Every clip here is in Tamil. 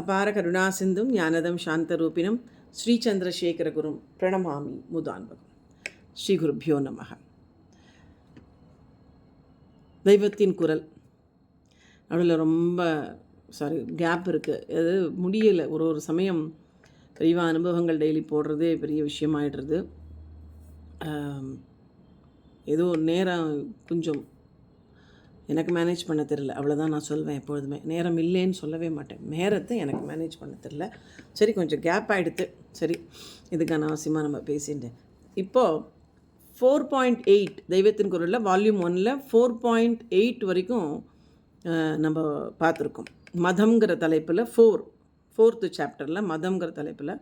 அபார கருணா சிந்தும் ஞானதம் சாந்தரூபிணம் குரும் பிரணமாமி முதான்பகம். ஸ்ரீ குருப்பியோ நமக. தெய்வத்தின் குரல். நடுவில் ரொம்ப சாரி கேப் இருக்குது அது முடியலை. ஒரு ஒரு சமயம் பெரியவா அனுபவங்கள் டெய்லி போடுறதே பெரிய விஷயமாயிடுறது. ஏதோ நேரம் கொஞ்சம் எனக்கு மேனேஜ் பண்ண தெரில அவ்வளோதான் நான் சொல்வேன் எப்பொழுதுமே. நேரம் இல்லைன்னு சொல்லவே மாட்டேன். நேரத்தை எனக்கு மேனேஜ் பண்ண தெரில சரி கொஞ்சம் கேப் ஆகிடுது சரி இதுக்கான அவசியமாக நம்ம பேசிட்டேன் இப்போது ஃபோர் பாயிண்ட் எயிட் தெய்வத்தின் குரலில் வால்யூம் ஒனில் ஃபோர் பாயிண்ட் எயிட் வரைக்கும் நம்ம பார்த்துருக்கோம். மதம்ங்கிற தலைப்பில் ஃபோர் ஃபோர்த்து சாப்டரில் மதம்ங்கிற தலைப்பில்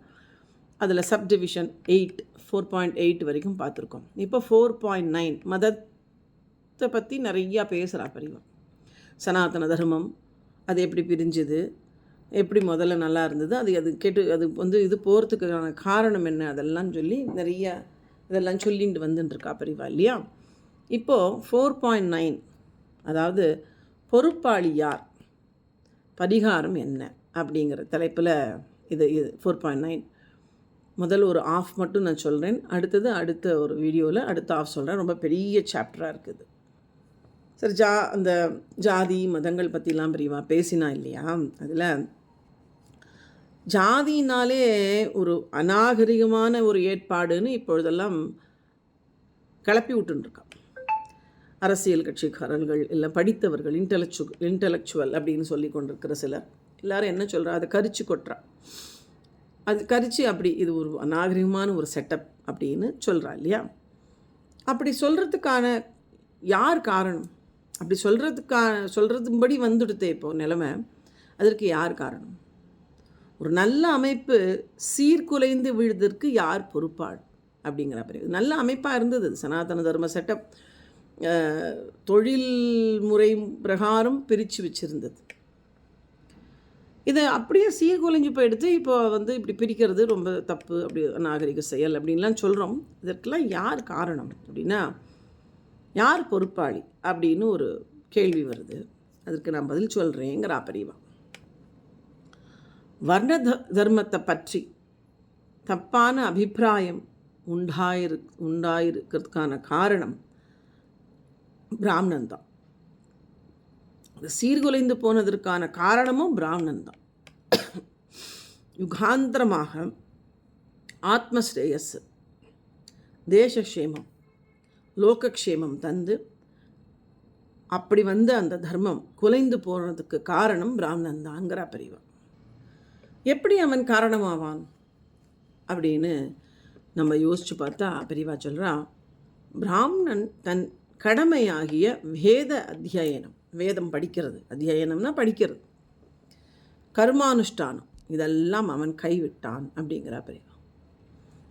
அதில் subdivision eight four point eight வரைக்கும் பார்த்துருக்கோம். இப்போ ஃபோர் பாயிண்ட் நைன் மதத்தை பற்றி நிறையா பேசுகிறா பெரியவன் சனாதன தர்மம் அது எப்படி பிரிஞ்சுது எப்படி முதல்ல நல்லா இருந்தது அது அது கேட்டு அது வந்து இது போகிறதுக்கான காரணம் என்ன அதெல்லாம் சொல்லி நிறையா இதெல்லாம் சொல்லிட்டு வந்துட்டுருக்கா பெரியவா இல்லையா? இப்போது ஃபோர் பாயிண்ட் நைன் அதாவது பொறுப்பாளி யார் பரிகாரம் என்ன அப்படிங்கிற தலைப்பில் இது இது ஃபோர் பாயிண்ட் நைன் முதல் ஒரு ஆஃப் மட்டும் நான் சொல்கிறேன் அடுத்தது அடுத்த ஒரு வீடியோவில் அடுத்த ஆஃப் சொல்கிறேன் ரொம்ப பெரிய சாப்டராக இருக்குது. சரி ஜா அந்த ஜாதி மதங்கள் பற்றிலாம் பிரிவாக பேசினா இல்லையா? அதில் ஜாதினாலே ஒரு அநாகரிகமான ஒரு ஏற்பாடுன்னு இப்பொழுதெல்லாம் கிளப்பி விட்டுருக்கான் அரசியல் கட்சிக்காரர்கள் இல்லை படித்தவர்கள் இன்டலெக்சு இன்டலெக்சுவல் அப்படின்னு சொல்லி கொண்டிருக்கிற சிலர். எல்லாரும் என்ன சொல்கிறா அதை கரிச்சு கொட்டுறா. அது கரிச்சு அப்படி இது ஒரு அநாகரிகமான ஒரு செட்டப் அப்படின்னு சொல்கிறா இல்லையா? அப்படி சொல்கிறதுக்கான யார் காரணம்? அப்படி சொல்கிறதுக்கா சொல்கிறதுபடி வந்துடுதே இப்போது நிலைமை. அதற்கு யார் காரணம்? ஒரு நல்ல அமைப்பு சீர்குலைந்து விழுதற்கு யார் பொறுப்பாள்? அப்படிங்கிற பிறகு நல்ல அமைப்பாக இருந்தது. சனாதன தர்ம செட்டப் தொழில் முறை பிரகாரம் பிரித்து வச்சுருந்தது. இதை அப்படியே சீர்குலைஞ்சு போயிடுத்து இப்போ வந்து இப்படி பிரிக்கிறது ரொம்ப தப்பு. அப்படி நாகரிக செயல் அப்படின்லாம் சொல்கிறோம் இதற்கெல்லாம் யார் காரணம் அப்படின்னா யார் பொறுப்பாளி அப்படின்னு ஒரு கேள்வி வருது. அதற்கு நான் பதில் சொல்கிறேங்கிறா பெரியவா வர்ண த- தர்மத்தை பற்றி தப்பான அபிப்பிராயம் உண்டாயிரு உண்டாயிருக்கிறதுக்கான காரணம் பிராமணன் தான். சீர்குலைந்து போனதற்கான காரணமும் பிராமணன் தான். யுகாந்திரமாக ஆத்மஸ்ரேயஸ் தேசக்ஷேமம் லோகக்ஷேமம் தந்து அப்படி வந்து அந்த தர்மம் குலைந்து போனதுக்கு காரணம் பிராமணன் தாங்கிற பிரிவா எப்படி அவன் காரணமாவான்? அப்படின்னு நம்ம யோசித்து பார்த்தா பெரியவா சொல்கிறா பிராமணன் தன் கடமையாகிய வேத அத்தியாயனம் வேதம் படிக்கிறது. அத்தியாயனம்னா படிக்கிறது. கர்மானுஷ்டானம் இதெல்லாம் அவன் கைவிட்டான் அப்படிங்கிறா பெரியவா.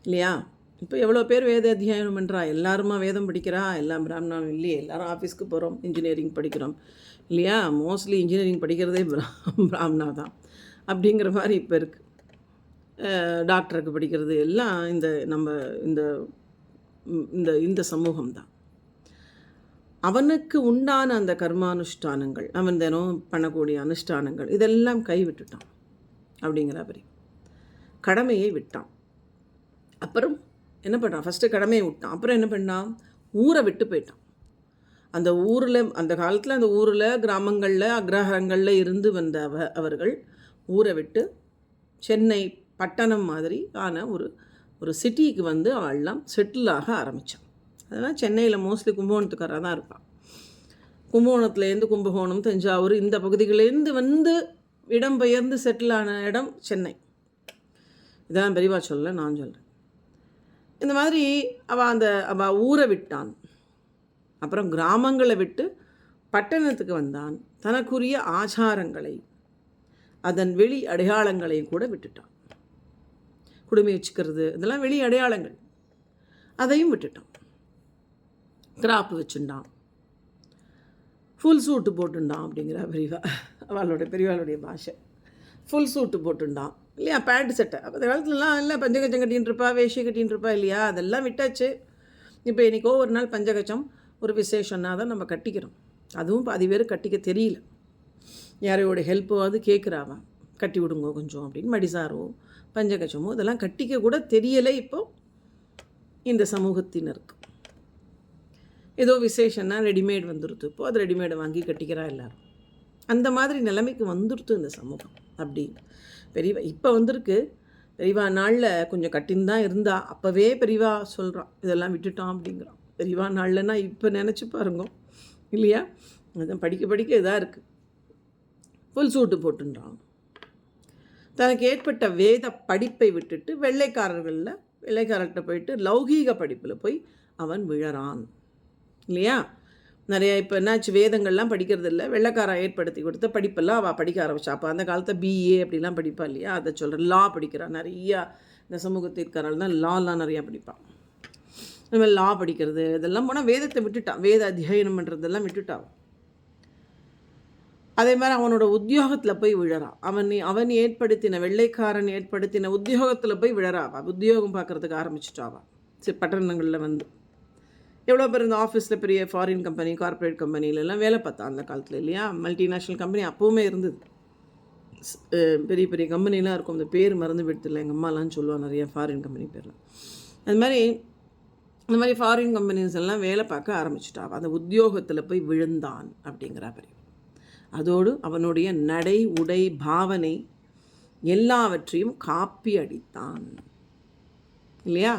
இல்லையா? இப்போ எவ்வளோ பேர் வேத அத்தியாயம் பண்ணுறா எல்லாருமா வேதம் படிக்கிறா? எல்லாம் பிராமணம் இல்லையே. எல்லாரும் ஆஃபீஸ்க்கு போகிறோம் இன்ஜினியரிங் படிக்கிறோம். இல்லையா? மோஸ்ட்லி இன்ஜினியரிங் படிக்கிறதே பிராமணா தான். அப்படிங்கிற மாதிரி இப்போ இருக்குது டாக்டருக்கு படிக்கிறது எல்லாம் இந்த நம்ம இந்த இந்த இந்த சமூகம் தான். அவனுக்கு உண்டான அந்த கர்மானுஷ்டானங்கள் அவன் தினம் பண்ணக்கூடிய அனுஷ்டானங்கள் இதெல்லாம் கைவிட்டுட்டான். அப்படிங்கிற மாதிரி கடமையை விட்டான். அப்புறம் என்ன பண்ணான் ஃபஸ்ட்டு கடமையை விட்டான். அப்புறம் என்ன பண்ணான்? ஊரை விட்டு போயிட்டான். அந்த ஊரில் அந்த காலத்தில் அந்த ஊரில் கிராமங்களில் அக்ரஹங்களில் இருந்து வந்த அவ அவர்கள் ஊரை விட்டு சென்னை பட்டணம் மாதிரி ஆன ஒரு ஒரு சிட்டிக்கு வந்து அவள்லாம் செட்டில் ஆக ஆரம்பித்தான் அதனால் சென்னையில் மோஸ்ட்லி கும்பகோணத்துக்காராக தான் இருப்பான். கும்பகோணத்துலேருந்து கும்பகோணம் தஞ்சாவூர் இந்த பகுதிகளிலேருந்து வந்து இடம்பெயர்ந்து செட்டில் ஆன இடம் சென்னை. இதான் பெரியவா சொல்ல நான் சொல்கிறேன் இந்த மாதிரி அவள் அந்த அவள் ஊரை விட்டான். அப்புறம் கிராமங்களை விட்டு பட்டணத்துக்கு வந்தான். தனக்குரிய ஆச்சாரங்களை அதன் வெளி அடையாளங்களையும் கூட விட்டுட்டான். குடுமி வச்சுக்கிறது இதெல்லாம் வெளி அடையாளங்கள். அதையும் விட்டுட்டான். கிராப் வச்சுட்டான் ஃபுல் சூட்டு போட்டுண்டான் அப்படிங்கிற பெரியவா அவளுடைய பெரியவாளுடைய பாஷை. ஃபுல் சூட்டு போட்டுண்டான். இல்லையா பேண்ட் சட்டை அப்போ அந்த காலத்துலலாம் இல்லை பஞ்சகச்சம் கட்டின்னு இருப்பா வேஷ்டி கட்டின்னு இருப்பா இல்லையா? அதெல்லாம் விட்டாச்சு. இப்போ இன்றைக்கோ ஒரு நாள் பஞ்சகச்சம் ஒரு விசேஷம்னா தான் நம்ம கட்டிக்கிறோம். அதுவும் பாதி பேர் கட்டிக்க தெரியல. யாரையோட ஹெல்ப்பாவது கேட்குறாவன் கட்டி விடுங்க கொஞ்சம் அப்படின்னு மடிசாரோ பஞ்சகச்சமோ இதெல்லாம் கட்டிக்க கூட தெரியலை இப்போ இந்த சமூகத்தினருக்கு. ஏதோ விசேஷம்னா ரெடிமேட் வந்துடுது இப்போது அது ரெடிமேடை வாங்கி கட்டிக்கிறா எல்லோரும். அந்த மாதிரி நிலைமைக்கு வந்துடுத்து இந்த சமூகம் அப்படி பெரியவா இப்போ வந்திருக்கு. பெரியவா நாளில் கொஞ்சம் கட்டின்னு தான் இருந்தா. அப்போவே பெரியவா சொல்கிறான் இதெல்லாம் விட்டுட்டோம் அப்படிங்கிறான். பெரியவா நாள்லன்னா இப்போ நினச்சி பாருங்க. இல்லையா? அதான் படிக்க படிக்க இதாக இருக்குது ஃபுல் சூட்டு போட்டுன்றான். தனக்கு ஏற்பட்ட வேத படிப்பை விட்டுட்டு வெள்ளைக்காரர்களில் வெள்ளைக்காரர்கிட்ட போயிட்டு லௌகீக படிப்பில் போய் அவன் விழறான். இல்லையா? நிறைய இப்போ என்னாச்சு வேதங்கள்லாம் படிக்கிறது இல்லை வெள்ளக்காரா ஏற்படுத்தி கொடுத்த படிப்பெல்லாம் அவள் படிக்க ஆரம்பிச்சா. அப்போ அந்த காலத்தை பிஏ அப்படிலாம் படிப்பா இல்லையா? அதை சொல்கிறேன் லா படிக்கிறாள் நிறையா இந்த சமூகத்திற்காரால் தான் லாலாம் நிறையா படிப்பான் இந்த மாதிரி லா படிக்கிறது இதெல்லாம் போனால் வேதத்தை விட்டுட்டான். வேத அத்தியாயனம் பண்ணுறதெல்லாம் விட்டுட்டான் அதே மாதிரி அவனோட உத்தியோகத்தில் போய் விழறான் அவன் அவன் ஏற்படுத்தின வெள்ளைக்காரன் ஏற்படுத்தின உத்தியோகத்தில் போய் விழறாவா உத்தியோகம் பார்க்குறதுக்கு ஆரம்பிச்சிட்டாவா சரி பட்டணங்களில் வந்து. எவ்வளோ பேர் இந்த ஆஃபீஸில் பெரிய ஃபாரின் கம்பெனி கார்ப்பரேட் கம்பெனிலலாம் வேலை பார்த்தா அந்த காலத்தில் இல்லையா? மல்டிநேஷ்னல் கம்பெனி அப்போவுமே இருந்தது. பெரிய பெரிய கம்பெனிலாம் இருக்கும். அந்த பேர் மறந்து விடுத்துல எங்கள் அம்மாலாம் சொல்லுவாள் நிறைய ஃபாரின் கம்பெனி பேர்லாம். அது மாதிரி இந்த மாதிரி ஃபாரின் கம்பெனிஸ் எல்லாம் வேலை பார்க்க ஆரம்பிச்சிட்டா அந்த உத்தியோகத்தில் போய் விழுந்தான் அப்படிங்கிற பெரிய அதோடு அவனுடைய நடை உடை பாவனை எல்லாவற்றையும் காப்பி அடித்தான். இல்லையா?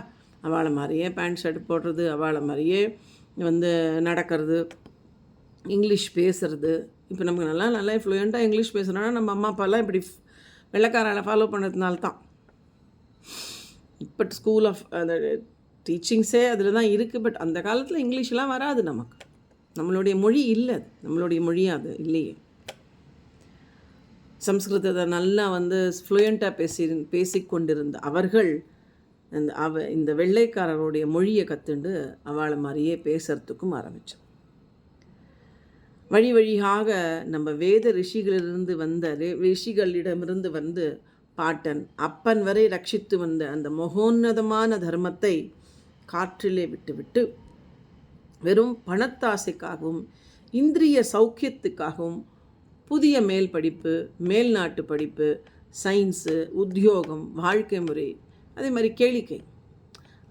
அவளை மாதிரியே பேண்ட் ஷர்ட் போடுறது அவளை மாதிரியே வந்து நடக்கிறது இங்கிலீஷ் பேசுறது. இப்போ நமக்கு நல்லா நல்லா ஃப்ளூயண்ட்டாக இங்கிலீஷ் பேசுகிறோன்னா நம்ம அம்மா அப்பாலாம் இப்படி வெள்ளக்காரால் ஃபாலோ பண்ணுறதுனால தான் இப்போ ஸ்கூல் ஆஃப் அந்த டீச்சிங்ஸே அதில் தான் இருக்குது பட் அந்த காலத்தில் இங்கிலீஷ்லாம் வராது நமக்கு. நம்மளுடைய மொழி இல்லை அது. நம்மளுடைய மொழி அது இல்லையே. சம்ஸ்கிருதத்தை நல்லா வந்து ஃப்ளூயண்ட்டாக பேசி பேசிக்கொண்டிருந்த அவர்கள் இந்த அவ இந்த வெள்ளைக்காரருடைய மொழியை கற்றுண்டு அவளை மாதிரியே பேசுறதுக்கும் ஆரம்பித்தோம் வழி வழியாக நம்ம வேத ரிஷிகளிலிருந்து வந்த ரி- ரிஷிகளிடமிருந்து வந்து பாட்டன் அப்பன் வரை ரட்சித்து வந்த அந்த மகோன்னதமான தர்மத்தை காற்றிலே விட்டுவிட்டு வெறும் பணத்தாசைக்காகவும் இந்திரிய சௌக்கியத்துக்காகவும் புதிய மேல் படிப்பு மேல்நாட்டு படிப்பு சயின்ஸு உத்தியோகம் வாழ்க்கை முறை அதே மாதிரி கேளிக்கை.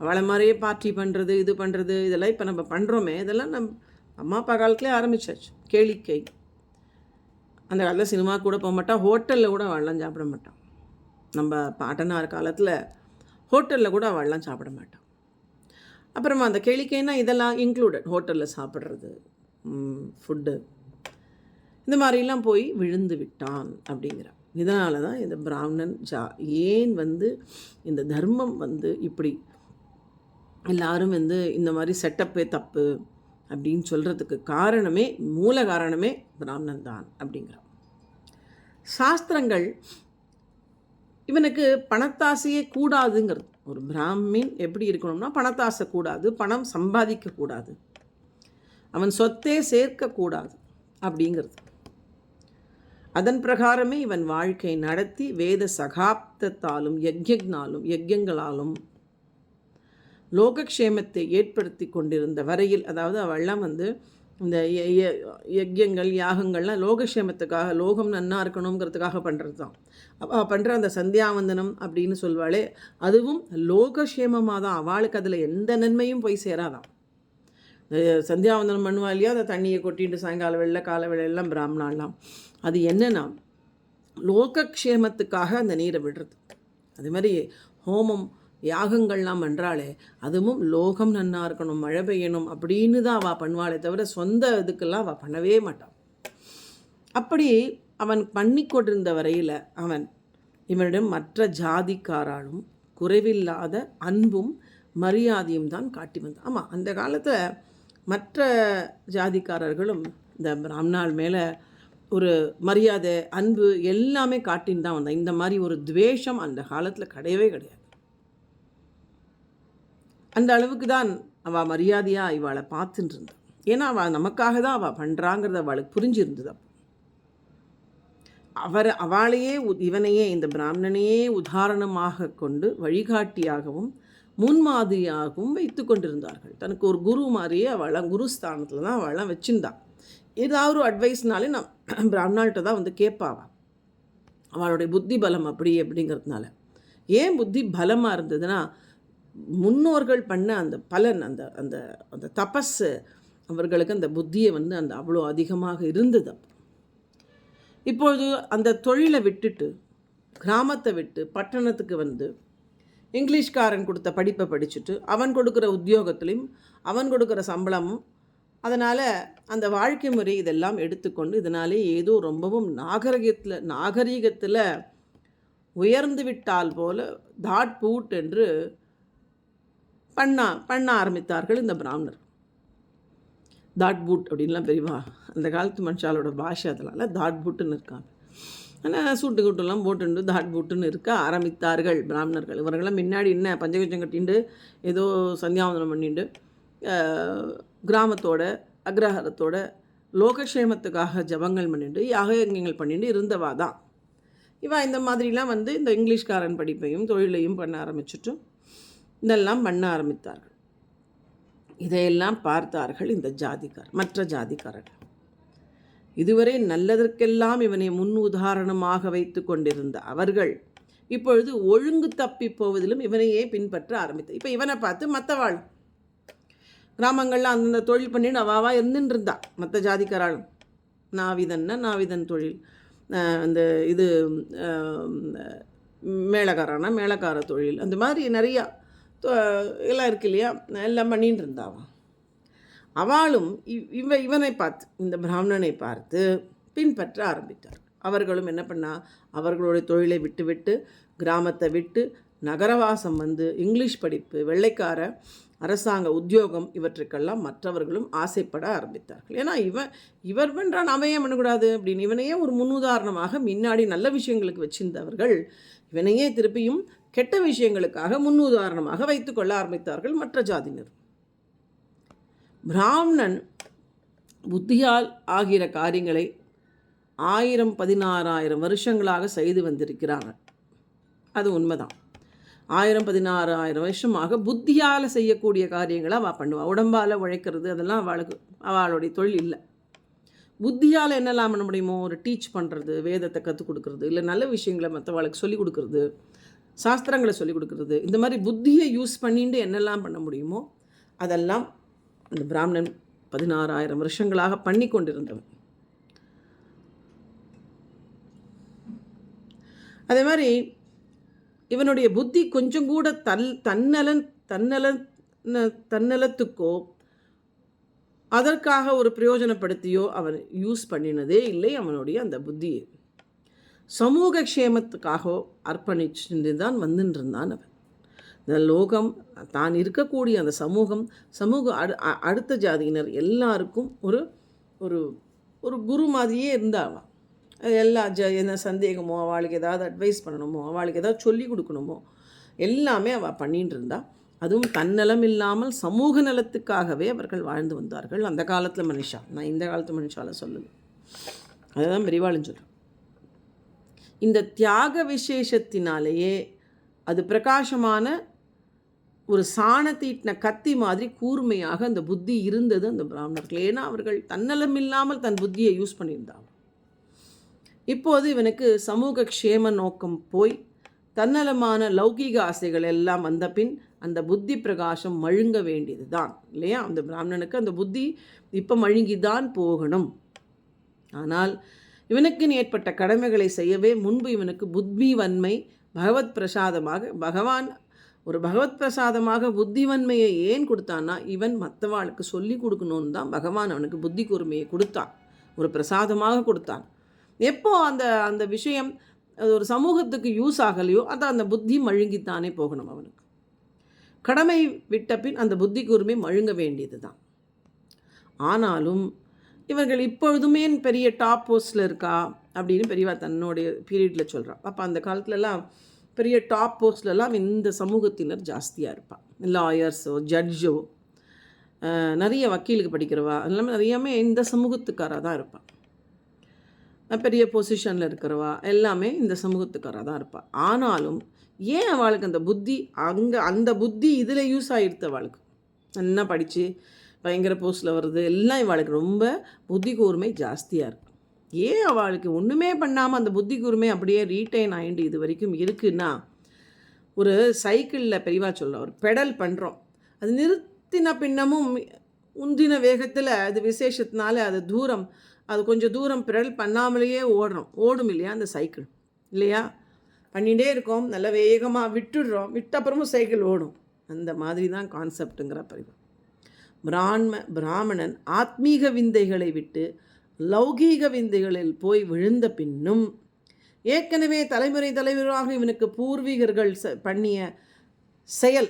அவளை மாதிரியே பார்ட்டி பண்ணுறது இது பண்ணுறது இதெல்லாம் இப்போ நம்ம பண்ணுறோமே இதெல்லாம் நம் அம்மா அப்பா காலத்துலேயே ஆரம்பிச்சாச்சு. கேளிக்கை. அந்த காலத்தில் சினிமா கூட போக மாட்டான் ஹோட்டலில் கூட அவள்லாம் சாப்பிட மாட்டான். நம்ம பாட்டனார் காலத்தில் ஹோட்டலில் கூட அவள்லாம் சாப்பிட மாட்டான். அப்புறமா அந்த கேளிக்கைன்னா இதெல்லாம் இன்க்ளூடட் ஹோட்டலில் சாப்பிட்றது ஃபுட்டு இந்த மாதிரிலாம் போய் விழுந்து விட்டான் அப்படிங்கிற. இதனால தான் இந்த பிராமணன் ஜா ஏன் வந்து இந்த தர்மம் வந்து இப்படி எல்லாரும் வந்து இந்த மாதிரி செட்டப்பே தப்பு அப்படின்னு சொல்கிறதுக்கு காரணமே மூல காரணமே பிராமணன் தான் அப்படிங்கிறான். சாஸ்திரங்கள் இவனுக்கு பணத்தாசையே கூடாதுங்கிறது. ஒரு பிராமின் எப்படி இருக்கணும்னா பணத்தாசை கூடாது பணம் சம்பாதிக்கக்கூடாது. அவன் சொத்தே சேர்க்கக்கூடாது அப்படிங்கிறது. அதன் பிரகாரமே இவன் வாழ்க்கை நடத்தி வேத சகாப்தத்தாலும் யஜ்யக்னாலும் யஜ்யங்களாலும் லோகக்ஷேமத்தை ஏற்படுத்தி கொண்டிருந்த வரையில் அதாவது அவள்லாம் வந்து இந்த ய- ய- யஜ்யங்கள் யாகங்கள்லாம் லோகக்ஷேமத்துக்காக லோகம் நன்னா இருக்கணுங்கிறதுக்காக பண்ணுறது தான் அவள் பண்ணுற அந்த சந்தியாவந்தனம் அப்படின்னு சொல்வாளே அதுவும் லோகக்ஷேமமாக தான் அவளுக்கு அதில் எந்த நன்மையும் போய் சேராதான் சந்தியாவந்தனம் பண்ணுவா இல்லையா? அந்த தண்ணியை கொட்டிட்டு சாயங்கால வெள்ளை கால வெள்ளெல்லாம் பிராமணாலாம். அது என்னென்னா லோகக்ஷேமத்துக்காக அந்த நீரை விடுறது. அதே மாதிரி ஹோமம் யாகங்கள்லாம் பண்ணுறாளே அதுவும் லோகம் நன்னா இருக்கணும் மழை பெய்யணும் அப்படின்னு தான் அவள் பண்ணுவாளே தவிர சொந்த இதுக்கெல்லாம் அவள் பண்ணவே மாட்டான் அப்படி அவன் பண்ணி கொண்டிருந்த வரையில் அவன் இவனிடம் மற்ற ஜாதிக்காராலும் குறைவில்லாத அன்பும் மரியாதையும் தான் காட்டி வந்தான். ஆமாம் அந்த காலத்தில் மற்ற ஜாதிக்காரர்களும் இந்த பிராமணாள் மேலே ஒரு மரியாதை அன்பு எல்லாமே காட்டின்னு தான் வந்தான். இந்த மாதிரி ஒரு துவேஷம் அந்த காலத்தில் கிடையவே கிடையாது. அந்த அளவுக்கு தான் அவள் மரியாதையாக இவாளை பார்த்துட்டு இருந்தான் ஏன்னா அவள் நமக்காக தான் அவள் பண்ணுறாங்கிறது அவளுக்கு புரிஞ்சிருந்தது அப்போ. அவர் அவளையே இவனையே இந்த பிராமணனையே உதாரணமாக கொண்டு வழிகாட்டியாகவும் முன்மாதிரியாகவும் வைத்து கொண்டிருந்தார்கள். தனக்கு ஒரு குரு மாதிரியே அவளை குருஸ்தானத்தில் தான் அவளாம் வச்சுருந்தான் ஏதாவது ஒரு அட்வைஸ்னாலே நான் பிராமணாள்கிட்ட தான் வந்து கேட்பாவா அவளுடைய புத்தி பலம் அப்படி அப்படிங்கிறதுனால ஏன் புத்தி பலமாக இருந்ததுன்னா முன்னோர்கள் பண்ண அந்த பலன் அந்த அந்த அந்த தபஸ் அவர்களுக்கு அந்த புத்தியை வந்து அந்த அவ்வளோ அதிகமாக இருந்தது அப்போ. இப்பொழுது அந்த தொழிலை விட்டுட்டு கிராமத்தை விட்டு பட்டணத்துக்கு வந்து இங்கிலீஷ்காரன் கொடுத்த படிப்பை படிச்சுட்டு அவன் கொடுக்குற உத்தியோகத்துலேயும் அவன் கொடுக்குற சம்பளமும் அதனால் அந்த வாழ்க்கை முறை இதெல்லாம் எடுத்துக்கொண்டு இதனாலே ஏதோ ரொம்பவும் நாகரிகத்தில் நாகரிகத்தில் உயர்ந்து விட்டால் போல தாட் பூட் என்று பண்ண பண்ண ஆரம்பித்தார்கள் இந்த பிராமணர். தாட் பூட் அப்படின்லாம் பெரியவா அந்த காலத்து மனுஷாலோட பாஷை அதனால் தாட் பூட்டுன்னு இருக்காங்க. ஆனால் சூட்டு கூட்டெல்லாம் போட்டுண்டு தாட் பூட்டுன்னு இருக்க ஆரம்பித்தார்கள் பிராமணர்கள். இவர்கள்லாம் முன்னாடி என்ன பஞ்சகச்சம் கட்டிண்டு ஏதோ சந்தியாவந்தனம் பண்ணிட்டு கிராமத்தோட அக்ரஹாரத்தோட லோகக்ஷேமத்துக்காக ஜபங்கள் பண்ணிட்டு யாகயங்கள் பண்ணிட்டு இருந்தவா தான். இவன் இந்த மாதிரிலாம் வந்து இந்த இங்கிலீஷ்காரன் படிப்பையும் தொழிலையும் பண்ண ஆரம்பிச்சுட்டு இதெல்லாம் பண்ண ஆரம்பித்தார்கள். இதையெல்லாம் பார்த்தார்கள் இந்த ஜாதிக்கார் மற்ற ஜாதிக்காரர்கள். இதுவரை நல்லதற்கெல்லாம் இவனை முன் உதாரணமாக வைத்து கொண்டிருந்த அவர்கள் இப்பொழுது ஒழுங்கு தப்பி போவதிலும் இவனையே பின்பற்ற ஆரம்பித்தார் இப்போ இவனை பார்த்து மற்றவாள் கிராமங்களில் அந்தந்த தொழில் பண்ணின்னு அவாவா இருந்துன்னு இருந்தா மற்ற ஜாதிக்காராலும். நாவிதன்னா நாவிதன் தொழில். அந்த இது அஹ், மேளக்காரனா மேளக்கார தொழில். அந்த மாதிரி நிறையா எல்லாம் இருக்கு இல்லையா? எல்லாம் பண்ணின்னு இருந்தாவான் அவளும் இவ்- இவ இவனை பார்த்து இந்த பிராமணனை பார்த்து பின்பற்ற ஆரம்பித்தார். அவர்களும் என்ன பண்ணா அவர்களுடைய தொழிலை விட்டுவிட்டு கிராமத்தை விட்டு நகரவாசம் வந்து இங்கிலீஷ் படிப்பு வெள்ளைக்கார அரசாங்க உத்தியோகம் இவற்றுக்கெல்லாம் மற்றவர்களும் ஆசைப்பட ஆரம்பித்தார்கள். ஏன்னா இவன் இவர் வென்றான் அவன் ஏன் பண்ணக்கூடாது அப்படின்னு இவனையே ஒரு முன்னுதாரணமாக முன்னாடி நல்ல விஷயங்களுக்கு வச்சிருந்தவர்கள் இவனையே திருப்பியும் கெட்ட விஷயங்களுக்காக முன்னுதாரணமாக வைத்துக்கொள்ள ஆரம்பித்தார்கள் மற்ற ஜாதியினர். பிராமணன் புத்தியால் ஆகிற காரியங்களை ஆயிரம் பதினாறாயிரம் வருஷங்களாக செய்து வந்திருக்கிறாங்க அது உண்மைதான். ஆயிரம் பதினாறு ஆயிரம் வருஷமாக புத்தியால் செய்யக்கூடிய காரியங்களை அவள் பண்ணுவாள் உடம்பால் உழைக்கிறது அதெல்லாம் அவளுக்கு அவளுடைய தொழில் இல்லை. புத்தியால் என்னெல்லாம் பண்ண முடியுமோ ஒரு டீச் பண்ணுறது வேதத்தை கற்றுக் கொடுக்கறது இல்லை நல்ல விஷயங்களை மற்றவளுக்கு சொல்லிக் கொடுக்கறது சாஸ்திரங்களை சொல்லிக் கொடுக்கறது இந்த மாதிரி புத்தியை யூஸ் பண்ணிட்டு என்னெல்லாம் பண்ண முடியுமோ அதெல்லாம் அந்த பிராமணன் பதினாறாயிரம் வருஷங்களாக பண்ணி கொண்டிருந்தவன். அதே மாதிரி இவனுடைய புத்தி கொஞ்சம் கூட தல் தன்னலன் தன்னலன் தன்னலத்துக்கோ அதற்காக ஒரு பிரயோஜனப்படுத்தியோ அவன் யூஸ் பண்ணினதே இல்லை அவனுடைய அந்த புத்தியை சமூக க்ஷேமத்துக்காக அர்ப்பணிச்சுட்டு தான் வந்துட்டு இருந்தான் அவன். இந்த லோகம் தான் இருக்கக்கூடிய அந்த சமூகம் சமூக அடு அடுத்த ஜாதியினர் எல்லாருக்கும் ஒரு ஒரு ஒரு குரு மாதிரியே இருந்தாவான் எல்லா ஜ என்ன சந்தேகமோ அவளுக்கு ஏதாவது அட்வைஸ் பண்ணணுமோ அவளுக்கு ஏதாவது சொல்லி கொடுக்கணுமோ எல்லாமே அவள் பண்ணிட்டு இருந்தா அதுவும் தன்னலம் இல்லாமல் சமூக நலத்துக்காகவே அவர்கள் வாழ்ந்து வந்தார்கள் அந்த காலத்தில் மனுஷா. நான் இந்த காலத்து மனுஷால சொல்லலை. அதுதான் பெரிவாளும் சொல்கிறேன் இந்த தியாக விசேஷத்தினாலேயே அது பிரகாசமான ஒரு சாண தீட்டின கத்தி மாதிரி கூர்மையாக அந்த புத்தி இருந்தது அந்த பிராமணர்கள். ஏன்னா அவர்கள் தன்னலம் இல்லாமல் தன் புத்தியை யூஸ் பண்ணியிருந்தாங்க. இப்போது இவனுக்கு சமூக க்ஷேம நோக்கம் போய் தன்னலமான லௌகீக ஆசைகள் எல்லாம் வந்த பின் அந்த புத்தி பிரகாசம் மழுங்க வேண்டியது தான் இல்லையா? அந்த பிராமணனுக்கு அந்த புத்தி இப்போ மழுங்கிதான் போகணும். ஆனால் இவனுக்குன்னு ஏற்பட்ட கடமைகளை செய்யவே முன்பு இவனுக்கு புத்மி வன்மை பகவத் பிரசாதமாக பகவான் ஒரு பகவத் பிரசாதமாக புத்திவன்மையை ஏன் கொடுத்தான்னா இவன் மற்றவாளுக்கு சொல்லி கொடுக்கணும்னு தான் பகவான் அவனுக்கு புத்தி கூர்மையை கொடுத்தான். ஒரு பிரசாதமாக கொடுத்தான். எப்போ அந்த அந்த விஷயம் அது ஒரு சமூகத்துக்கு யூஸ் ஆகலையோ அது அந்த புத்தி மழுங்கித்தானே போகணும் அவனுக்கு. கடமை விட்ட பின் அந்த புத்தி கூர்மை மழுங்க வேண்டியது தான் ஆனாலும் இவர்கள் இப்பொழுதுமே பெரிய டாப் போஸ்டில் இருக்கா? அப்படின்னு பெரியவா தன்னுடைய பீரியடில் சொல்கிறான் அப்போ அந்த காலத்துலலாம் பெரிய டாப் போஸ்ட்லலாம் இந்த சமூகத்தினர் ஜாஸ்தியாக இருப்பாள் லாயர்ஸோ ஜட்ஜோ நிறைய வக்கீலுக்கு படிக்கிறவா எல்லாமே நிறையாமே இந்த சமூகத்துக்காராக தான் இருப்பாள் பெரிய பொசிஷனில் இருக்கிறவா? எல்லாமே இந்த சமூகத்துக்காராக தான் இருப்பாள் ஆனாலும் ஏன் அவளுக்கு அந்த புத்தி அங்கே அந்த புத்தி இதில் யூஸ் ஆகிடுது அவளுக்கு? நல்லா படித்து பயங்கர போஸ்ட்டில் வருது எல்லாம் இவளுக்கு ரொம்ப புத்தி கூர்மை ஜாஸ்தியாக இருக்கு. ஏன் அவளுக்கு ஒன்றுமே பண்ணாமல் அந்த புத்தி கூர்மை அப்படியே ரீட்டைன் ஆகிண்டு இது வரைக்கும் இருக்குன்னா ஒரு சைக்கிளில் பெரியவா சொல்ல ஒரு பெடல் பண்ணுறோம் அது நிறுத்தின பின்னமும் உந்தின வேகத்தில் அது விசேஷத்தினால அது தூரம் அது கொஞ்சம் தூரம் பிறல் பண்ணாமலேயே ஓடுறோம். ஓடும் இல்லையா அந்த சைக்கிள் இல்லையா? பண்ணிகிட்டே இருக்கோம். நல்ல வேகமாக விட்டுடுறோம். விட்ட அப்புறமும் சைக்கிள் ஓடும். அந்த மாதிரி தான் கான்செப்ட்டுங்கிற பதிவு. பிராண்ம பிராமணன் ஆத்மீக விந்தைகளை விட்டு லௌகீக விந்தைகளில் போய் விழுந்த பின்னும் ஏற்கனவே தலைமுறை தலைவராக இவனுக்கு பூர்வீகர்கள் ச பண்ணிய செயல்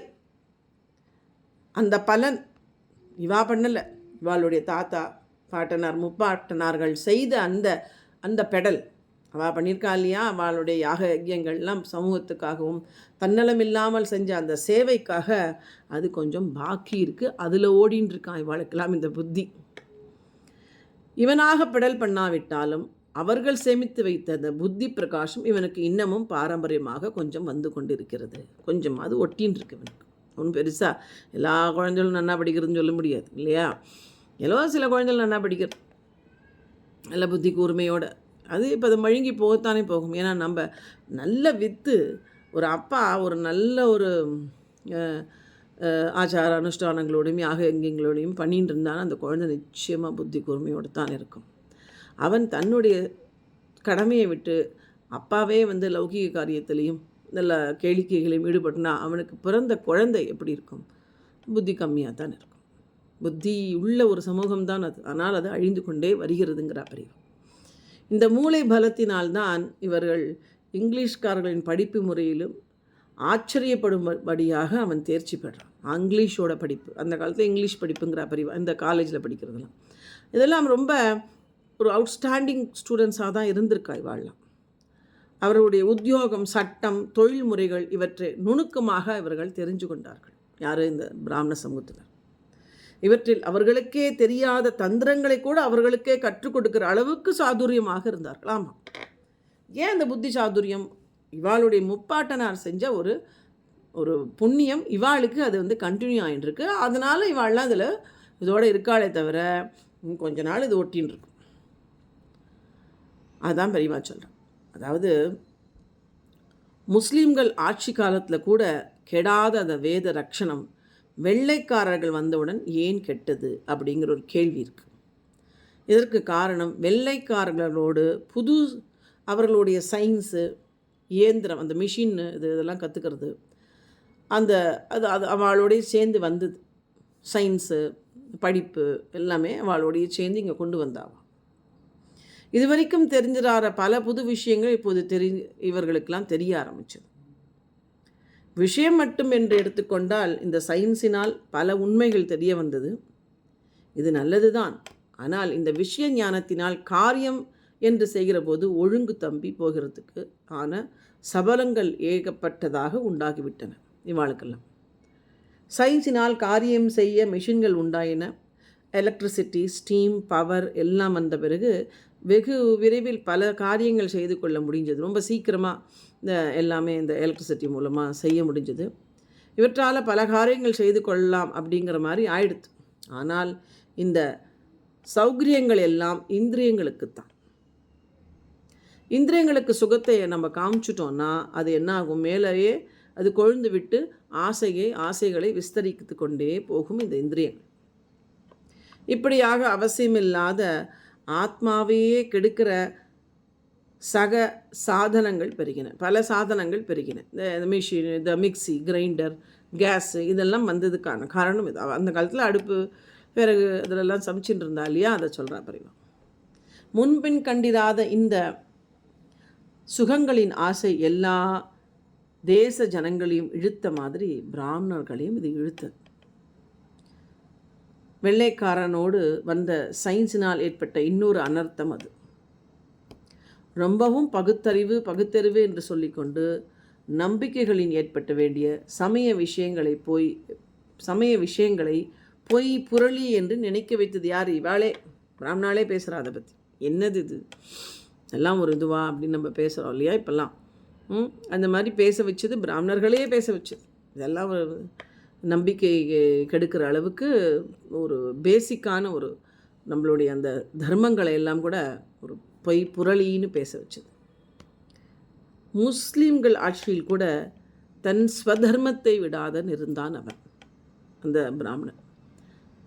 அந்த பலன் இவா பண்ணலை. இவாளுடைய தாத்தா பாட்டனார் முப்பாட்டனார்கள் செய்த அந்த அந்த பெடல் அவள் பண்ணியிருக்கா இல்லையா? அவளுடைய யாக யஜ்யங்கள்லாம் சமூகத்துக்காகவும் தன்னலம் இல்லாமல் செஞ்ச அந்த சேவைக்காக அது கொஞ்சம் பாக்கி இருக்குது அதில் ஓடின்னு இருக்கான் இவளுக்கெல்லாம் இந்த புத்தி. இவனாக பெடல் பண்ணாவிட்டாலும் அவர்கள் சேமித்து வைத்த அந்த புத்தி பிரகாஷம் இவனுக்கு இன்னமும் பாரம்பரியமாக கொஞ்சம் வந்து கொண்டிருக்கிறது. கொஞ்சம் அது ஒட்டின்னு இருக்கு இவனுக்கு. ஒன்றும் பெருசாக எல்லா குழந்தைகளும் நல்லா படிக்கிறதுன்னு சொல்ல முடியாது இல்லையா? எல்லோ சில குழந்தைகள் நல்லா படிக்கிறது நல்ல புத்தி கூர்மையோட. அது இப்போ அது மழுங்கி போகத்தானே போகும். ஏன்னா நம்ம நல்ல வித்து ஒரு அப்பா ஒரு நல்ல ஒரு ஆச்சார அனுஷ்டானங்களோடையும் யாக பண்ணிட்டு இருந்தாலும் அந்த குழந்தை நிச்சயமாக புத்தி கூர்மையோடு தான் இருக்கும். அவன் தன்னுடைய கடமையை விட்டு அப்பாவே வந்து லௌகிக காரியத்திலையும் நல்ல கேளிக்கைகளையும் ஈடுபட்டுனா அவனுக்கு பிறந்த குழந்தை எப்படி இருக்கும்? புத்தி கம்மியாக தான் இருக்கும். புத்தி உள்ள ஒரு சமூகம் தான் அது. ஆனால் அது அழிந்து கொண்டே வருகிறதுங்கிற அறிவு. இந்த மூளை பலத்தினால்தான் இவர்கள் இங்கிலீஷ்காரர்களின் படிப்பு முறையிலும் ஆச்சரியப்படும்படியாக அவன் தேர்ச்சி பெறான் இங்கிலீஷோட படிப்பு. அந்த காலத்தில் இங்கிலீஷ் படிப்புங்கிற பிரிவு இந்த காலேஜில் படிக்கிறதெல்லாம் இதெல்லாம் ரொம்ப ஒரு அவுட்ஸ்டாண்டிங் ஸ்டூடெண்ட்ஸாக தான் இருந்திருக்கா இவாள்லாம் அவர்களுடைய உத்தியோகம் சட்டம் தொழில் முறைகள் இவற்றை நுணுக்கமாக இவர்கள் தெரிஞ்சு கொண்டார்கள். யார் இந்த பிராமண சமூகத்தில்? இவற்றில் அவர்களுக்கே தெரியாத தந்திரங்களை கூட அவர்களுக்கே கற்றுக் கொடுக்கிற அளவுக்கு சாதுரியமாக இருந்தார்கள். ஆமாம் ஏன் அந்த புத்தி சாதுரியம்? இவாளுடைய முப்பாட்டனார் செஞ்ச ஒரு ஒரு புண்ணியம் இவாளுக்கு அது வந்து கண்டினியூ ஆகிட்டுருக்கு அதனால் இவாள்லாம் அதில் இதோடு இருக்காளே தவிர கொஞ்ச நாள் இது ஒட்டின்னு இருக்கும் அதான் பெரியவா சொல்கிறேன் அதாவது முஸ்லீம்கள் ஆட்சி காலத்தில் கூட கெடாத அந்த வேத ரக்ஷணம் வெள்ளைக்காரர்கள் வந்தவுடன் ஏன் கெட்டது அப்படிங்கிற ஒரு கேள்வி இருக்குது இதற்கு காரணம் வெள்ளைக்காரர்களோடு புது அவர்களுடைய சயின்ஸு இயந்திரம் அந்த மிஷின் இது இதெல்லாம் கற்றுக்கிறது அந்த அது அது அவளோடைய சேர்ந்து வந்தது. சயின்ஸு படிப்பு எல்லாமே அவளோடைய சேர்ந்து இங்கே கொண்டு வந்தாவான் இது வரைக்கும் தெரிஞ்சிடாத பல புது விஷயங்கள் இப்போது தெரி இவர்களுக்கெல்லாம் தெரிய ஆரம்பிச்சது. விஷயம் மட்டும் என்று எடுத்துக்கொண்டால் இந்த சயின்ஸினால் பல உண்மைகள் தெரிய வந்தது. இது நல்லது தான் ஆனால் இந்த விஷய ஞானத்தினால் காரியம் என்று செய்கிற போது ஒழுங்கு தம்பி போகிறதுக்கு ஆன சபலங்கள் ஏகப்பட்டதாக உண்டாகிவிட்டன இவாளுக்கெல்லாம். சயின்ஸினால் காரியம் செய்ய மிஷின்கள் உண்டாயின. எலக்ட்ரிசிட்டி ஸ்டீம் பவர் எல்லாம் வந்த பிறகு வெகு விரைவில் பல காரியங்கள் செய்து கொள்ள முடிஞ்சது. ரொம்ப சீக்கிரமாக இந்த எல்லாமே இந்த எலக்ட்ரிசிட்டி மூலமாக செய்ய முடிஞ்சது. இவற்றால் பல காரியங்கள் செய்து கொள்ளலாம் அப்படிங்கிற மாதிரி ஆயிடுது. ஆனால் இந்த சௌகரியங்கள் எல்லாம் இந்திரியங்களுக்குத்தான். இந்திரியங்களுக்கு சுகத்தை நம்ம காமிச்சிட்டோம்னா அது என்ன ஆகும் மேலேயே அது கொழுந்து விட்டு ஆசையை ஆசைகளை விஸ்தரித்து கொண்டே போகும் இந்த இந்திரியங்கள். இப்படியாக அவசியமில்லாத ஆத்மாவையே கெடுக்கிற சக சாதனங்கள் பெருகின பல சாதனங்கள் பெருகின இந்த மிஷின் இந்த மிக்சி கிரைண்டர் கேஸு இதெல்லாம் வந்ததுக்கான காரணம் இது. அந்த காலத்தில் அடுப்பு பிறகு இதிலெல்லாம் சமைச்சிட்டு இருந்தா இல்லையா? அதை சொல்கிறா பிரிவா. முன்பின் கண்டிராத இந்த சுகங்களின் ஆசை எல்லா தேச ஜனங்களையும் இழுத்த மாதிரி பிராமணர்களையும் இது இழுத்தது. வெள்ளைக்காரனோடு வந்த சயின்ஸினால் ஏற்பட்ட இன்னொரு அனர்த்தம் அது. ரொம்பவும் பகுத்தறிவு பகுத்தறிவு என்று சொல்லிக்கொண்டு நம்பிக்கைகளின் ஏற்பட்ட வேண்டிய சமய விஷயங்களை போய் சமய விஷயங்களை பொய் புரளி என்று நினைக்க வைத்தது யார்? இவாளே. பிராமணாலே பேசுகிறா அதை பற்றி என்னது இது? எல்லாம் ஒரு இதுவா அப்படின்னு நம்ம பேசுகிறோம் இல்லையா இப்போல்லாம்? ம் அந்த மாதிரி பேச வச்சது பிராமணர்களே பேச வச்சது. இதெல்லாம் ஒரு நம்பிக்கை கெடுக்கிற அளவுக்கு ஒரு பேசிக்கான ஒரு நம்மளுடைய அந்த தர்மங்களை எல்லாம் கூட ஒரு பொய் புரளின்னு பேச வச்சது. முஸ்லீம்கள் ஆட்சியில் கூட தன் ஸ்வதர்மத்தை விடாதன் இருந்தான் அவன் அந்த பிராமணன்.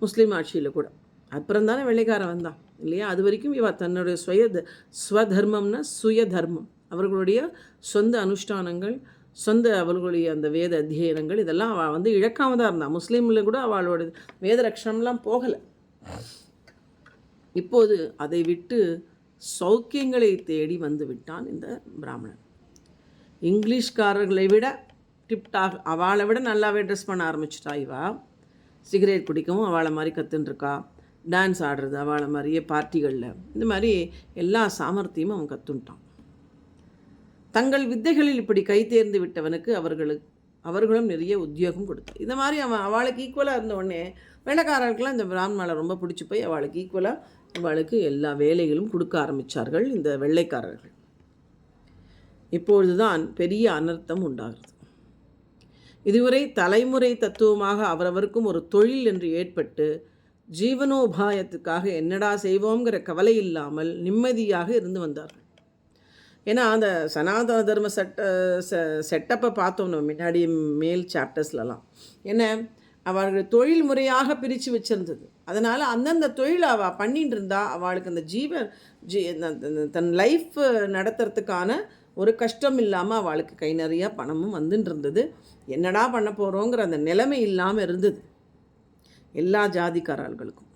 முஸ்லீம் ஆட்சியில் கூட. அப்புறம் தானே வெள்ளைக்காரன் வந்தான் இல்லையா? அது வரைக்கும் இவா தன்னுடைய சுய ஸ்வதர்மம்னா சுய தர்மம் அவர்களுடைய சொந்த அனுஷ்டானங்கள் சொந்த அவர்களுடைய அந்த வேத அத்தியனங்கள் இதெல்லாம் அவள் வந்து இழக்காம தான் இருந்தான் முஸ்லீமில் கூட அவளோட வேத ரக்ஷணம்லாம் போகலை. இப்போது அதை விட்டு சௌக்கியங்களை தேடி வந்து விட்டான் இந்த பிராமணன். இங்கிலீஷ்காரர்களை விட டிப்டாக் அவளை விட நல்லாவே ட்ரெஸ் பண்ண ஆரம்பிச்சிட்டா இவா. சிகரெட் குடிக்கவும் அவளை மாதிரி கற்றுன்ருக்கா டான்ஸ் ஆடுறது அவளை மாதிரியே பார்ட்டிகளில் இந்த மாதிரி எல்லா சாமர்த்தியமும் அவன் கற்றுன்ட்டான் தங்கள் வித்தைகளில் இப்படி கை தேர்ந்து விட்டவனுக்கு அவர்களுக்கு அவர்களும் நிறைய உத்தியோகம் கொடுத்தான் இந்த மாதிரி அவன் அவளுக்கு ஈக்குவலாக இருந்த உடனே வெள்ளக்காரர்களுக்கெல்லாம் இந்த பிராமணாவை ரொம்ப பிடிச்சி போய் அவளுக்கு ஈக்குவலாக அவளுக்கு எல்லா வேலைகளும் கொடுக்க ஆரம்பித்தார்கள் இந்த வெள்ளைக்காரர்கள். இப்பொழுதுதான் பெரிய அனர்த்தம் உண்டாகிறது. இதுவரை தலைமுறை தத்துவமாக அவரவருக்கும் ஒரு தொழில் என்று ஏற்பட்டு ஜீவனோபாயத்துக்காக என்னடா செய்வோங்கிற கவலை இல்லாமல் நிம்மதியாக இருந்து வந்தார்கள். ஏன்னா அந்த சனாதன தர்ம செட்ட செட்டப்பை பார்த்தோம் நம்ம முன்னாடி மேல் சாப்டர்ஸ்லலாம் என்ன? அவர்கள் தொழில் முறையாக பிரித்து வச்சிருந்தது. அதனால் அந்தந்த தொழில் அவள் பண்ணிட்டு இருந்தா அவளுக்கு அந்த ஜீவன் ஜீ தன் லைஃப் நடத்துறதுக்கான ஒரு கஷ்டம் இல்லாமல் அவளுக்கு கை நிறைய பணமும் வந்துட்டு இருந்தது என்னடா பண்ண போகிறோங்கிற அந்த நிலைமை இல்லாமல் இருந்தது. எல்லா ஜாதிக்காரர்களுக்கும்.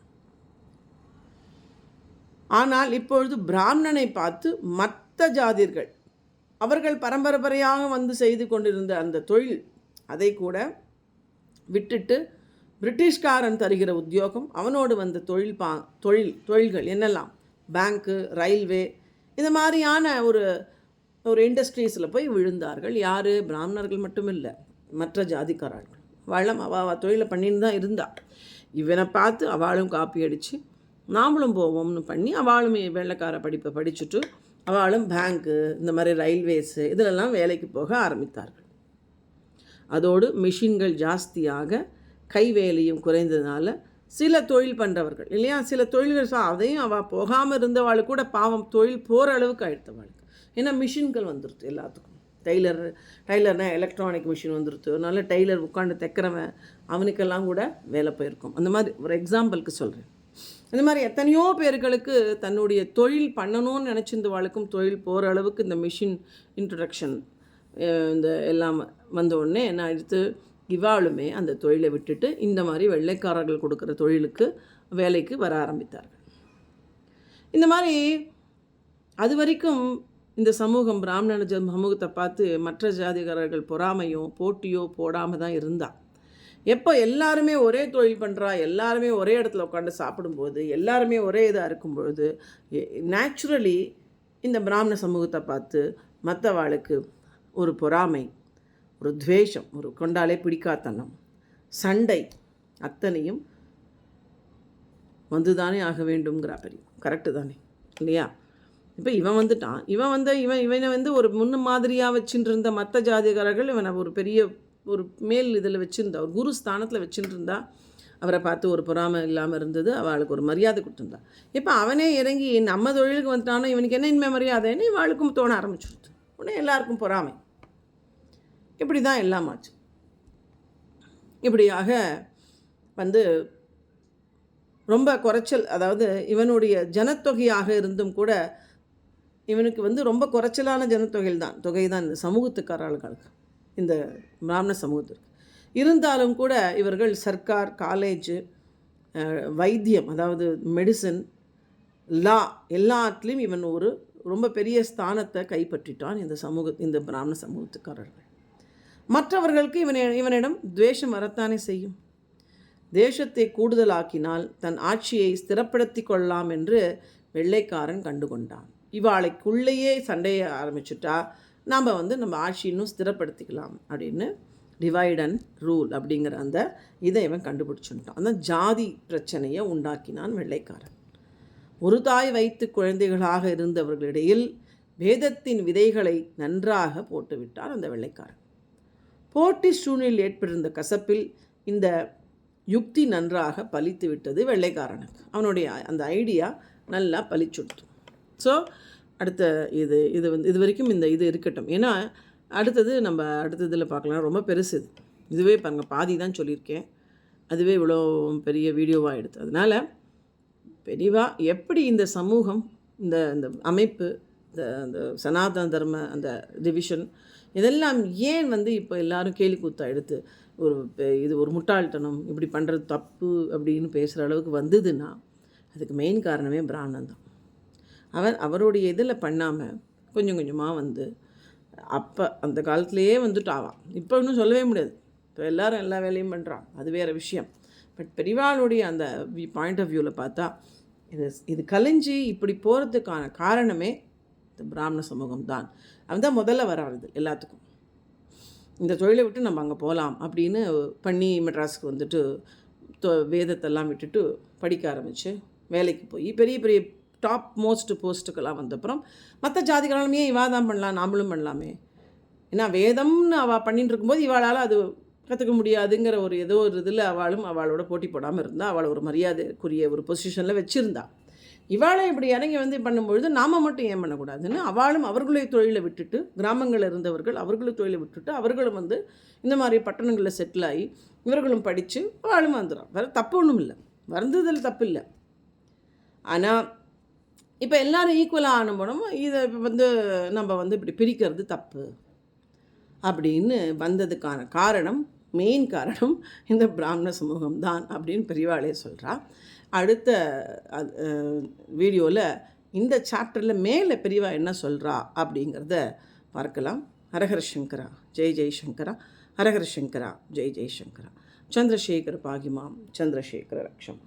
ஆனால் இப்பொழுது பிராமணனை பார்த்து மற்ற மற்ற ஜாதிர்கள். அவர்கள் பரம்பரையாக வந்து செய்து கொண்டிருந்த அந்த தொழில் அதை கூட விட்டுட்டு பிரிட்டிஷ்காரன் தருகிற உத்தியோகம் அவனோடு வந்த தொழில் பா தொழில் தொழில்கள் என்னெல்லாம்? பேங்க்கு ரயில்வே இந்த மாதிரியான ஒரு ஒரு இண்டஸ்ட்ரீஸில் போய் விழுந்தார்கள். யார்? பிராமணர்கள் மட்டும் இல்லை மற்ற ஜாதிக்காரர்கள். வளம் அவள் தொழிலை பண்ணின்னு தான் இருந்தாள் இவனை பார்த்து அவளும் காப்பி அடித்து நாமளும் போவோம்னு பண்ணி அவளும் வெள்ளைக்கார படிப்பை படிச்சுட்டு அவளும் பேங்க்கு இந்த மாதிரி ரயில்வேஸு இதிலெல்லாம் வேலைக்கு போக ஆரம்பித்தார்கள். அதோடு மிஷின்கள் ஜாஸ்தியாக கை வேலையும் குறைந்ததுனால சில தொழில் பண்ணுறவர்கள் இல்லையா? சில தொழில்கள் அதையும் அவள் போகாமல் இருந்தவாள் கூட பாவம் தொழில் போகிற அளவுக்கு ஆயிடுத்தவாளுக்கு ஏன்னா மிஷின்கள் வந்துருது எல்லாத்துக்கும். டெய்லர் டெய்லர்னா எலக்ட்ரானிக் மிஷின் வந்துடுது அதனால டெய்லர் உட்காந்து தைக்கிறவன் அவனுக்கெல்லாம் கூட வேலை போயிருக்கும். அந்த மாதிரி ஒரு எக்ஸாம்பிளுக்கு சொல்கிறேன் இந்த மாதிரி எத்தனையோ பேர்களுக்கு தன்னுடைய தொழில் பண்ணணும்னு நினச்சிருந்த வாழ்க்கும் தொழில் போகிற அளவுக்கு இந்த மிஷின் இன்ட்ரடக்ஷன் இந்த எல்லாம் வந்த உடனே என்ன எடுத்து இவாளுமே அந்த தொழிலை விட்டுட்டு இந்த மாதிரி வெள்ளைக்காரர்கள் கொடுக்குற தொழிலுக்கு வேலைக்கு வர ஆரம்பித்தார்கள். இந்த மாதிரி அது வரைக்கும் இந்த சமூகம் பிராமண சமூகத்தை பார்த்து மற்ற ஜாதிகாரர்கள் பொறாமையோ போட்டியோ போடாமல் தான் இருந்தாள் எப்போ எல்லாருமே ஒரே தொழில் பண்ணுறா எல்லாருமே ஒரே இடத்துல உட்காந்து சாப்பிடும்போது எல்லாருமே ஒரே இதாக இருக்கும்பொழுது நேச்சுரலி இந்த பிராமண சமூகத்தை பார்த்து மற்றவாளுக்கு ஒரு பொறாமை ஒரு துவேஷம் ஒரு கொண்டாலே பிடிக்காத்தனம் சண்டை அத்தனையும் வந்து தானே ஆக வேண்டும்ங்கிற பெரிய கரெக்டு தானே இல்லையா? இப்போ இவன் வந்துட்டான் இவன் வந்து இவன் இவனை வந்து ஒரு முன்ன மாதிரியாக வச்சுட்டு இருந்த மற்ற ஜாதிகாரர்கள் இவனை ஒரு பெரிய ஒரு மேல் இதில் வச்சுருந்தா ஒரு குரு ஸ்தானத்தில் வச்சுட்டு இருந்தா அவரை பார்த்து ஒரு பொறாமை இல்லாமல் இருந்தது அவளுக்கு ஒரு மரியாதை கொடுத்துருந்தா. இப்போ அவனே இறங்கி நம்ம தொழிலுக்கு வந்துட்டானோ இவனுக்கு என்ன இனிமே மரியாதைன்னு இவாளுக்கும் தோண ஆரம்பிச்சிருது உடனே எல்லாருக்கும் பொறாமை. இப்படி தான் எல்லாம் ஆச்சு. இப்படியாக வந்து ரொம்ப குறைச்சல் அதாவது இவனுடைய ஜனத்தொகையாக இருந்தும் கூட இவனுக்கு வந்து ரொம்ப குறைச்சலான ஜனத்தொகையில் தான் தொகை தான் இந்த சமூகத்துக்கார ஆளுகளுக்கு இந்த பிராமண சமூகத்திற்கு. இருந்தாலும் கூட இவர்கள் சர்க்கார் காலேஜு வைத்தியம் அதாவது மெடிசன் லா எல்லாத்துலேயும் இவன் ஒரு ரொம்ப பெரிய ஸ்தானத்தை கைப்பற்றிட்டான் இந்த சமூக இந்த பிராமண சமூகத்துக்காரர்கள். மற்றவர்களுக்கு இவனை இவனிடம் துவேஷம் வரத்தானே செய்யும்? தேசத்தை கூடுதலாக்கினால் தன் ஆட்சியை ஸ்திரப்படுத்தி கொள்ளலாம் என்று வெள்ளைக்காரன் கண்டுகொண்டான். இவாளைக்குள்ளேயே சண்டையை ஆரம்பிச்சுட்டா. நாம் வந்து நம்ம ஆட்சி இன்னும் ஸ்திரப்படுத்திக்கலாம் அப்படின்னு டிவைட் அண்ட் ரூல் அப்படிங்கிற அந்த இதை இவன் கண்டுபிடிச்சுட்டான். அந்த ஜாதி பிரச்சனையை உண்டாக்கினான் வெள்ளைக்காரன். ஒரு தாய் வைத்து குழந்தைகளாக இருந்தவர்களிடையில் வேதத்தின் விதைகளை நன்றாக போட்டுவிட்டார் அந்த வெள்ளைக்காரன். போட்டி சூழ்நிலையில் ஏற்பட்டிருந்த கசப்பில் இந்த யுக்தி நன்றாக பலித்து விட்டது வெள்ளைக்காரனுக்கு. அவனுடைய அந்த ஐடியா நல்லா பலிச்சுடுத்து ஸோ அடுத்த இது இது வந்து இது வரைக்கும் இந்த இது இருக்கட்டும். ஏன்னா அடுத்தது நம்ம அடுத்த இதில் பார்க்கலாம். ரொம்ப பெருசு இது. இதுவே பாருங்கள் பாதி தான் சொல்லியிருக்கேன். அதுவே இவ்வளோ பெரிய வீடியோவாக எடுத்து. அதனால் பெரிவா எப்படி இந்த சமூகம் இந்த இந்த அமைப்பு இந்த அந்த சனாதன தர்ம அந்த டிவிஷன் இதெல்லாம் ஏன் வந்து இப்போ எல்லாரும் கேலி கூத்தா எடுத்து ஒரு இது ஒரு முட்டாள்தனம் இப்படி பண்ணுறது தப்பு அப்படின்னு பேசுகிற அளவுக்கு வந்ததுன்னா அதுக்கு மெயின் காரணமே பிராணன் தான். அவர் அவருடைய இதில் பண்ணாமல் கொஞ்சம் கொஞ்சமாக வந்து அப்போ அந்த காலத்திலேயே வந்துட்டு ஆவான். இப்போ இன்னும் சொல்லவே முடியாது. இப்போ எல்லோரும் எல்லா வேலையும் பண்ணுறான் அது வேறு விஷயம். பட் பெரிவாளுடைய அந்த பாயிண்ட் ஆஃப் வியூவில் பார்த்தா இது இது கலைஞ்சி இப்படி போகிறதுக்கான காரணமே இந்த பிராமண சமூகம் தான் அவன் தான் முதல்ல வராது எல்லாத்துக்கும். இந்த தொழிலை விட்டு நம்ம அங்கே போகலாம் அப்படின்னு பண்ணி மெட்ராஸுக்கு வந்துட்டு தொ- வேதத்தெல்லாம் விட்டுட்டு படிக்க ஆரம்பித்து வேலைக்கு போய் பெரிய பெரிய டாப் மோஸ்ட் போஸ்ட்டுக்கெல்லாம் வந்தப்புறம் மற்ற ஜாதிகளாலுமே இவா தான் பண்ணலாம் நாமளும் பண்ணலாமே. ஏன்னா வேதம்னு அவள் பண்ணிட்டு இருக்கும்போது இவாளால் அது கற்றுக்க முடியாதுங்கிற ஒரு ஏதோ ஒரு இதில் அவளும் அவளோட போட்டி போடாமல் இருந்தால் அவளை ஒரு மரியாதைக்குரிய ஒரு பொசிஷனில் வச்சுருந்தா. இவாளை இப்படி இறங்கி வந்து பண்ணும்பொழுது நாம மட்டும் ஏன் பண்ணக்கூடாதுன்னு அவளும் அவர்களுடைய தொழிலை விட்டுட்டு கிராமங்களில் இருந்தவர்கள் அவர்களுடைய தொழிலை விட்டுட்டு அவர்களும் வந்து இந்த மாதிரி பட்டணங்களில் செட்டில் ஆகி இவர்களும் படித்து அவளும் வந்துடும் வேறு தப்பு ஒன்றும் இல்லை வந்ததில் தப்பு இல்லை ஆனால் இப்போ எல்லாரும் ஈக்குவலாக ஆனப்படும் இதை வந்து நம்ம வந்து இப்படி பிரிக்கிறது தப்பு. அப்படின்னு வந்ததுக்கான காரணம் மெயின் காரணம் இந்த பிராமண சமூகம் தான் அப்படின்னு பெரியவாளே சொல்கிறா அடுத்த வீடியோவில் இந்த சாப்டரில் மேலே பெரியவா என்ன சொல்கிறா அப்படிங்கிறத பார்க்கலாம். ஹரஹர சங்கரா ஜெய் ஜெய் சங்கரா ஹரஹர சங்கரா ஜெய் ஜெய் சங்கரா. சந்திரசேகர பாகிமாம் சந்திரசேகர ரக்ஷம்.